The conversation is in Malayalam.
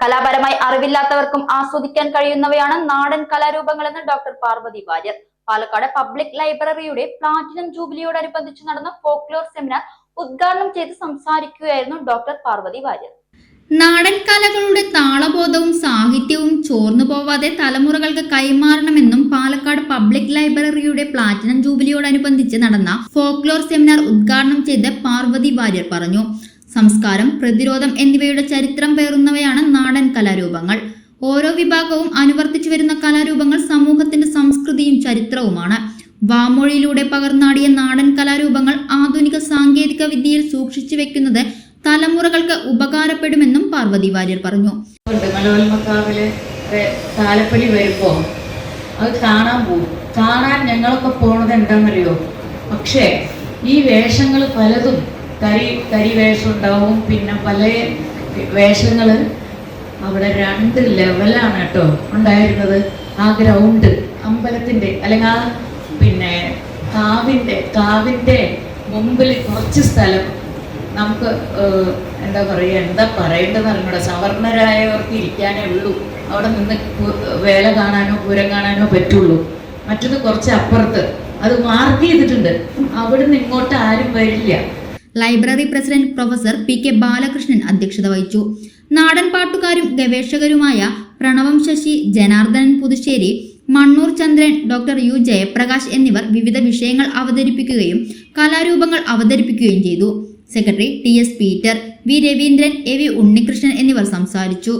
കലാപരമായി അറിവില്ലാത്തവർക്കും ആസ്വദിക്കാൻ കഴിയുന്നവയാണ് നാടൻ കലാരൂപങ്ങളെന്ന് ഡോക്ടർ പാർവതി വാര്യർ. പാലക്കാട് പബ്ലിക് ലൈബ്രറിയുടെ പ്ലാറ്റിനം ജൂബിലിയോടനുബന്ധിച്ച് നടന്ന ഫോക്ലോർ സെമിനാർ ഉദ്ഘാടനം ചെയ്ത് സംസാരിക്കുകയായിരുന്നു ഡോക്ടർ പാർവതി വാര്യർ. നാടൻ കലകളുടെ താളബോധവും സാഹിത്യവും ചോർന്നു പോവാതെ തലമുറകൾക്ക് കൈമാറണമെന്നും പാലക്കാട് പബ്ലിക് ലൈബ്രറിയുടെ പ്ലാറ്റിനം ജൂബിലിയോടനുബന്ധിച്ച് നടന്ന ഫോക്ലോർ സെമിനാർ ഉദ്ഘാടനം ചെയ്ത് പാർവതി വാര്യർ പറഞ്ഞു. സംസ്കാരം പ്രതിരോധം എന്നിവയുടെ ചരിത്രം നാടൻ കലാരൂപങ്ങൾ. ഓരോ വിഭാഗവും അനുവർത്തിച്ചു വരുന്ന കലാരൂപങ്ങൾ സമൂഹത്തിന്റെ സംസ്കൃതിയും ചരിത്രവുമാണ്. വാമൊഴിയിലൂടെ പകർന്നാടിയ നാടൻ കലാരൂപങ്ങൾ ആധുനിക സാങ്കേതിക വിദ്യയിൽ സൂക്ഷിച്ചു വെക്കുന്നത് തലമുറകൾക്ക് ഉപകാരപ്പെടുമെന്നും പാർവതി വാര്യർ പറഞ്ഞു. മലവൽമക്കാവിൽ താലപ്പൊലി വരുമ്പോൾ അത് കാണാൻ പോകും. കാണാൻ ഞങ്ങളൊക്കെ പോണത് എന്താണെന്നറിയോ പക്ഷേ ഈ വേഷങ്ങൾ പലതും തരി തരി വേഷം ഉണ്ടാവും പിന്നെ പല വേഷങ്ങൾ അവിടെ രണ്ട് ലെവലാണ് കേട്ടോ ഉണ്ടായിരുന്നത്. ആ ഗ്രൗണ്ട് അമ്പലത്തിന്റെ അല്ലെങ്കിൽ ആ പിന്നെ കാവിന്റെ കാവിന്റെ മുമ്പിൽ കുറച്ച് സ്ഥലം. നമുക്ക് എന്താ പറയുക എന്താ പറയേണ്ടതെന്ന് അറിഞ്ഞൂടെ. സവർണരായവർക്ക് ഇരിക്കാനേ ഉള്ളൂ. അവിടെ നിന്ന് വേല കാണാനോ പൂരം കാണാനോ പറ്റുള്ളൂ. മറ്റത് കുറച്ച് അപ്പുറത്ത് അത് മാർക്ക് ചെയ്തിട്ടുണ്ട്. അവിടുന്ന് ഇങ്ങോട്ട് ആരും വരില്ല. Library president professor P K Balakrishnan അധ്യക്ഷത വഹിച്ചു. നാടൻ പാട്ടുകാരും ഗവേഷകരുമായ പ്രണവം ശശി ജനാർദ്ദനൻ പുതുശ്ശേരി മണ്ണൂർ ചന്ദ്രൻ ഡോക്ടർ യു ജയപ്രകാശ് എന്നിവർ വിവിധ വിഷയങ്ങൾ അവതരിപ്പിക്കുകയും കലാരൂപങ്ങൾ അവതരിപ്പിക്കുകയും ചെയ്തു. Secretary T S Peter V Raveendran A V Unnikrishnan എന്നിവർ സംസാരിച്ചു.